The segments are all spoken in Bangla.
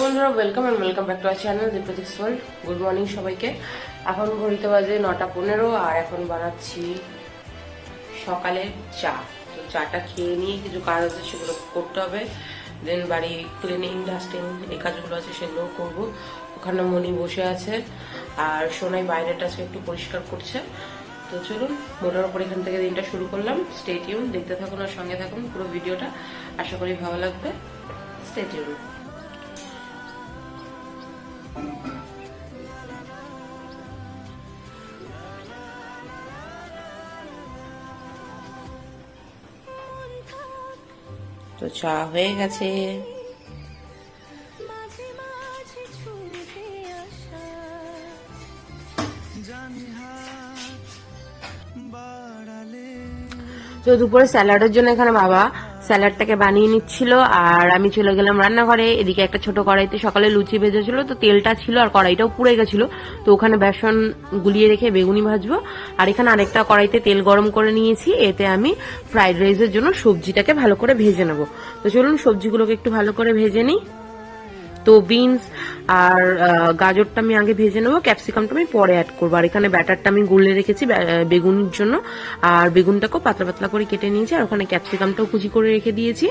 বন্ধুরা welcome and welcome back to our channel Dipratik's world good morning সবাইকে। এখন ঘড়িতে বাজে নটা পনেরো আর এখন বানাচ্ছি সকালের চা। তো চাটা খেয়ে নিয়ে কিছু কাজ আছে, সেগুলো করতে হবে। দেন বাড়ি ক্লিনিং ডাস্টিং এই কাজগুলো আছে, সেগুলো করব। ওখানে মনি বসে আছে আর সোনাই বাইরেটা আজকে একটু পরিষ্কার করছে। তো চলুন, মোটার উপর এখান থেকে দিনটা শুরু করলাম। স্টেটিউন দেখতে থাকুন আর সঙ্গে থাকুন পুরো ভিডিওটা। আশা করি ভালো লাগবে। স্টেটিউন তো চা হয়ে গেছে। তো দুপুরে স্যালাডের জন্য এখানে বাবা স্যালাডটাকে বানিয়ে নিচ্ছিল, আর আমি চলে গেলাম রান্নাঘরে। এদিকে একটা ছোট কড়াইতে সকালে লুচি ভেজেছিল, তো তেলটা ছিল আর কড়াইটাও পুড়ে গেছিল। তো ওখানে বেসন গুলিয়ে রেখে বেগুনি ভাজবো। আর এখানে আরেকটা কড়াইতে তেল গরম করে নিয়েছি, এতে আমি ফ্রাইড রাইসের জন্য সবজিটাকে ভালো করে ভেজে নেব। তো চলুন সবজিগুলোকে একটু ভালো করে ভেজে নিই। তো বিনস আর গাজরটা আমি আগে ভেজে নেব ক্যাপসিকামটা আমি পরে অ্যাড করব। আর এখানে ব্যাটারটা আমি গুলে রেখেছি বেগুনের জন্য। আর বেগুনটাকেও পাতলা পাতলা করে কেটে নিয়েছি, আর ওখানে ক্যাপসিকামটাও কুচি করে রেখে দিয়েছি।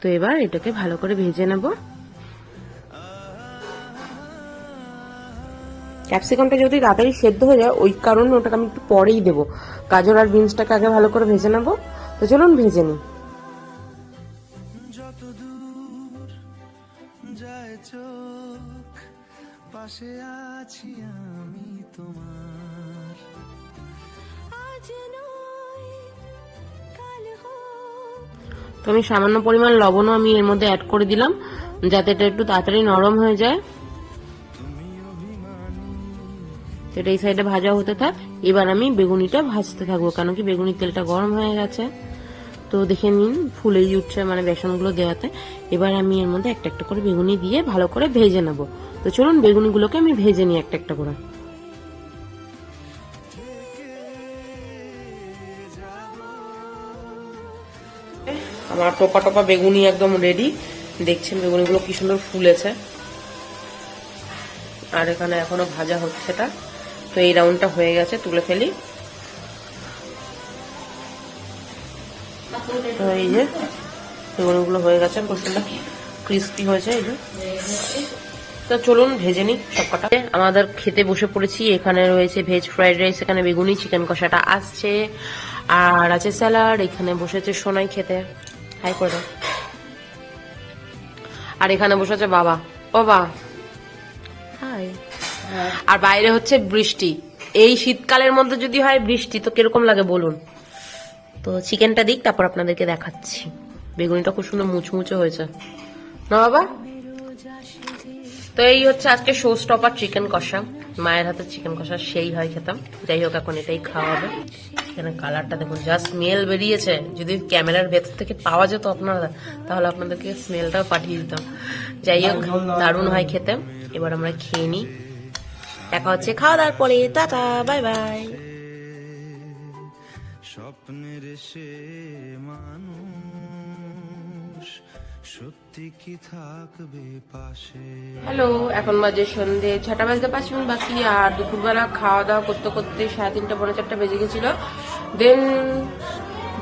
তো এবার এটাকে ভালো করে ভেজে নেব। ক্যাপসিকামটা যদি তাড়াতাড়ি সেদ্ধ হয়ে যায়, ওই কারণে ওটাকে আমি একটু পরেই দেবো। গাজর আর বিনসটাকে আগে ভালো করে ভেজে নেব। তো চলুন ভেজে নিই। পাশে আছি আমি তোমার। আজ নয় কাল হোক। তো আমি সামান্য পরিমাণ লবণও আমি এর মধ্যে অ্যাড করে দিলাম যাতে এটা একটু তাড়াতাড়ি নরম হয়ে যায়। এটা এই সাইডে ভাজা হতে থাক। এবার আমি বেগুনিটা ভাজতে থাকব কেন কি বেগুনির তেলটা গরম হয়ে গেছে। তো দেখে নিন ফুলেই উঠছে মানে বেসনগুলো দেওয়াতে। এবার আমি এর মধ্যে একটা একটা করে বেগুনি দিয়ে ভালো করে ভেজে নেব। তো চলুন, বেগুনিগুলোকে আমি ভেজে নিই একটা একটা করে। আমার টোপা টোপা বেগুনি একদম রেডি দেখছেন বেগুনিগুলো কি সুন্দর ফুলেছে। আর এখানে এখনও ভাজা হচ্ছে তো এই রাউন্ডটা হয়ে গেছে, তুলে ফেলি। তো এই যে বেগুনিগুলো হয়ে গেছে সুন্দর ক্রিস্পি হয়েছে, এই যে। তো চলুন ভেজে নিই সবকটা। আমাদের খেতে বসে পড়েছি, এখানে রয়েছে ভেজ ফ্রাইড রাইস এখানে বেগুনি চিকেন কষাটা আসছে। আর আছে স্যালাড এখানে বসেছে সোনাই খেতে। হাই করে আর এখানে বসেছে বাবা। বাবা হাই। আর বাইরে হচ্ছে বৃষ্টি। এই শীতকালের মধ্যে যদি হয় বৃষ্টি, তো কীরকম লাগে বলুন? তো চিকেনটা দিক, তারপর আপনাদেরকে দেখাচ্ছি। বেগুনিটা খুব সুন্দর মুচমুচে হয়েছে। না বাবা? তো এই হচ্ছে আজকে শো স্টপার চিকেন কষা। মায়ের হাতে চিকেন কষা, সেই হয় খেতাম। যাই হোক, এখন এটাই খাওয়া হবে। এখানে কালারটা দেখুন যা স্মেল বেরিয়েছে। যদি ক্যামেরার ভেতর থেকে পাওয়া যেত আপনারা, তাহলে আপনাদেরকে স্মেলটাও পাঠিয়ে দিতাম। যাই হোক, দারুণ হয় খেতে। এবার আমরা খেয়ে নিই। দেখা হচ্ছে খাওয়া দাওয়ার পরে। টাটা বাই বাই স্বপ্নের সে মানুষ, সত্যি কি থাকবে পাশে? হ্যালো, এখন বাজে সন্ধে ছটা বাজতে পাঁচ মিনিট বাকি, আর দুপুরবেলা খাওয়া দাওয়া করতে করতে সাড়ে তিনটা পনেরো চারটা বেজে গেছিল। দেন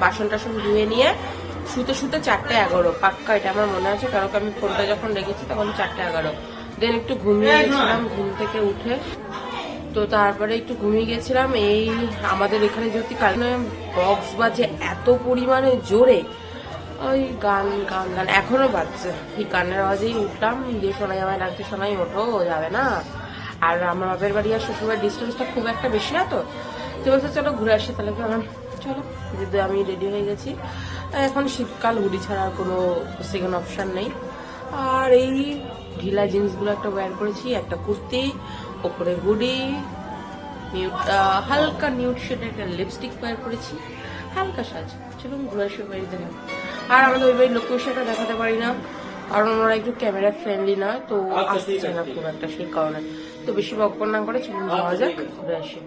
বাসন টাসন ধুয়ে নিয়ে শুতে শুতে চারটে এগারো। পাক্কা, এটা আমার মনে আছে, কারণ আমি ফোনটা যখন রেখেছি তখন চারটে এগারো। দেন একটু ঘুমিয়ে গেছিলাম, ঘুম থেকে উঠে তো তারপরে একটু ঘুমিয়ে গেছিলাম। এই আমাদের এখানে কারণে বক্স বাজে এত পরিমাণে জোরে। ওই গান গান গান। এখনও বাজছে। এই গানের আওয়াজেই উঠলাম, দিয়ে শোনাই আমায় ডাকতে শোনাই ওঠো যাবে না। আর আমার বাপের বাড়ি আর শ্বশুরবাড়ির ডিস্টেন্সটা খুব একটা বেশি না তো। তো বলছে, চলো ঘুরে আসি তাহলে কি আমার চলো। যদি আমি রেডি হয়ে গেছি। এখন শীতকাল, হুডি ছাড়া আর কোনো সেকেন্ড অপশান নেই। আর এই ঢিলা জিন্সগুলো একটা ওয়্যার করেছি একটা কুর্তি ওপরে হুডি নিউড হালকা নিউড শেডের একটা লিপস্টিক ওয়্যার করেছি হালকা সাজ চলুন ঘুরে আসি বাড়ি থেকে আর আমাদের ওই বাড়ির লোকেশনটা দেখাতে পারি না কারণ ওরা একটু ক্যামেরা ফ্রেন্ডলি না তো আসছে না খুব একটা সেই কারণে। তো বেশি বকবক না করে চলুন যাওয়া যাক ঘুরে আসি।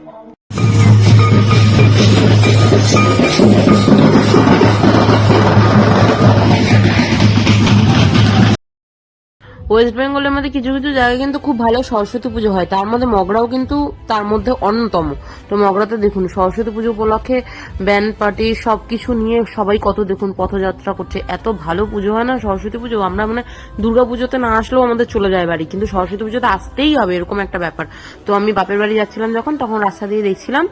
ওয়েস্ট বেঙ্গলের মধ্যে কিছু কিছু জায়গায় কিন্তু খুব ভালো সরস্বতী পুজো হয়। তার মধ্যে মগরাও কিন্তু তার মধ্যে অন্যতম। তো মগরাতে দেখুন, সরস্বতী পুজো উপলক্ষে ব্যান্ড পার্টি সবকিছু নিয়ে সবাই কত দেখুন পথযাত্রা করছে। এত ভালো পুজো হয় না সরস্বতী পুজো? আমরা মানে দুর্গা পুজোতে না আসলেও আমাদের চলে যায় বাড়ি। কিন্তু সরস্বতী পুজোতে আসতেই হবে, এরকম একটা ব্যাপার। তো আমি বাপের বাড়ি যাচ্ছিলাম যখন, তখন রাস্তা দিয়ে দেখছিলাম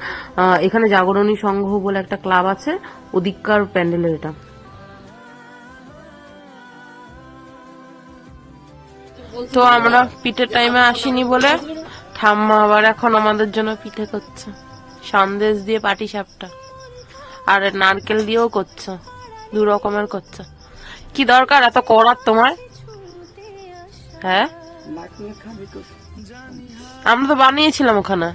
এখানে জাগরণী সংঘ বলে একটা ক্লাব আছে ওদিককার প্যান্ডেলের এটা। তো আমরা পিঠের টাইমে আসিনি বলে ঠাম্মা আবার এখন আমাদের জন্য পিঠে করছে। সন্দেশ দিয়ে পাটি সাপটা। আর নারকেল দিয়েও করছে। দু রকমের করছে। কি দরকার এত করার তোমার? হ্যাঁ? আমরা তো বানিয়েছিলাম ওখানে।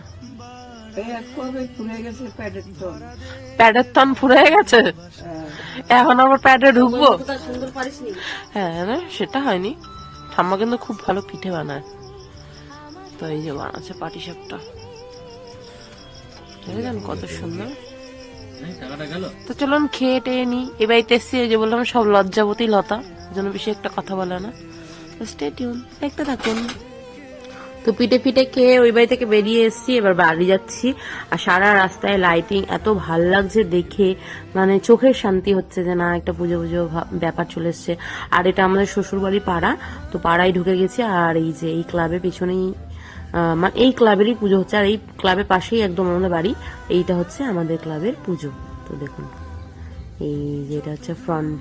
প্যাডের তন ফুরে গেছে? এখন আবার প্যাডে ঢুকবো? হ্যাঁ সেটা হয়নি। ঠাম্মা কিন্তু খুব ভালো পিঠে বানায়। তো এই যে বানাচ্ছে পাটি সাপটা দেখেছেন কত সুন্দর? তো চলুন খেয়ে টেয়ে নি এ বাড়িতে এসছি যে বললাম সব লজ্জাবতী লতা যেন বেশি একটা কথা বলে না। স্টে টিউন দেখতে থাকুন। তো পিঠে পিঠে খেয়ে ওই বাড়ি থেকে বেরিয়ে এসেছি, এবার বাড়ি যাচ্ছি। আর সারা রাস্তায় লাইটিং এত ভালো লাগছে দেখে মানে চোখের শান্তি হচ্ছে যে না, একটা পুজো পুজো ব্যাপার চলে এসছে। আর এটা আমাদের শ্বশুরবাড়ি পাড়া, তো পাড়ায় ঢুকে গেছি। আর এই যে এই ক্লাবের পেছনেই মানে এই ক্লাবেরই পুজো হচ্ছে। আর এই ক্লাবের পাশেই একদম আমাদের বাড়ি, এইটা হচ্ছে আমাদের ক্লাবের পুজো। তো দেখুন, এই যে এটা হচ্ছে ফ্রন্ট